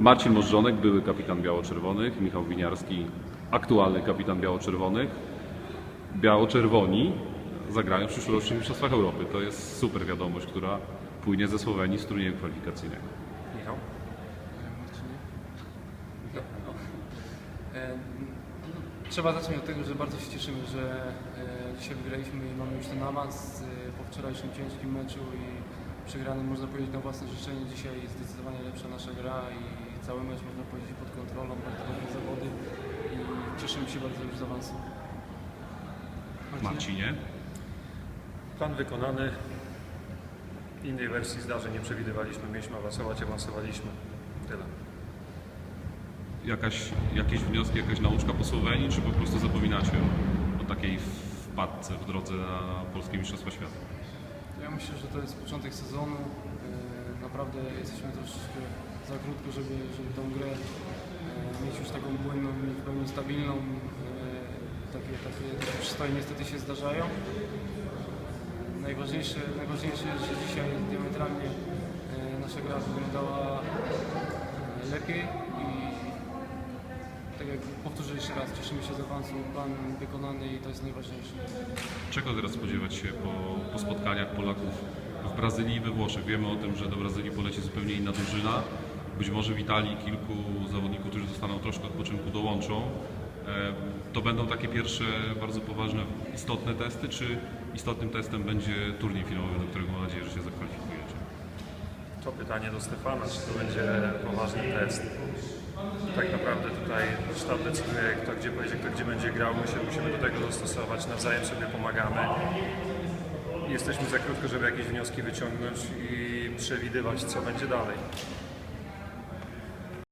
Marcin Możdżonek, były kapitan biało-czerwonych, Michał Winiarski, aktualny kapitan biało-czerwonych. Biało-czerwoni zagrają w przyszłorocznych Mistrzostwach Europy. To jest super wiadomość, która płynie ze Słowenii z turnieju kwalifikacyjnego. Michał? E, no, Trzeba zacząć od tego, że bardzo się cieszymy, że e, dzisiaj wygraliśmy i mamy już ten awans e, po wczorajszym ciężkim meczu i przegranym można powiedzieć na własne życzenie. Dzisiaj jest zdecydowanie lepsza nasza gra i cały mecz można powiedzieć pod kontrolą, bardzo dobre zawody i cieszymy się bardzo już z awansu. Marcinie? Marcinie? Plan wykonany. Innej wersji zdarzeń nie przewidywaliśmy. Mieliśmy awansować, awansowaliśmy. Tyle. Jakaś, jakieś wnioski, jakaś nauczka po Słowenii, czy po prostu zapominacie o, o takiej wpadce w drodze na polskie Mistrzostwa Świata? Ja myślę, że to jest początek sezonu. E, Naprawdę jesteśmy troszeczkę za krótko, żeby, żeby tą grę e, mieć już taką płynną i w pełni stabilną. E, Takie, takie, przystoje niestety się zdarzają. Najważniejsze, najważniejsze jest, że dzisiaj diametralnie nasza gra wyglądała lepiej i tak jak powtórzę jeszcze raz, cieszymy się z awansu, plan wykonany i to jest najważniejsze. Czego teraz spodziewać się po, po spotkaniach Polaków w Brazylii i we Włoszech? Wiemy o tym, że do Brazylii poleci zupełnie inna drużyna. Być może w Italii kilku zawodników, którzy dostaną troszkę odpoczynku, dołączą. E, To będą takie pierwsze bardzo poważne, istotne testy, czy istotnym testem będzie turniej finałowy, do którego mam nadzieję, że się zakwalifikujecie? To pytanie do Stefana, czy to będzie poważny test. Tak naprawdę tutaj sztab decyduje, kto gdzie pojedzie, kto gdzie będzie grał. My się musimy do tego dostosować, nawzajem sobie pomagamy. Jesteśmy za krótko, żeby jakieś wnioski wyciągnąć i przewidywać, co będzie dalej.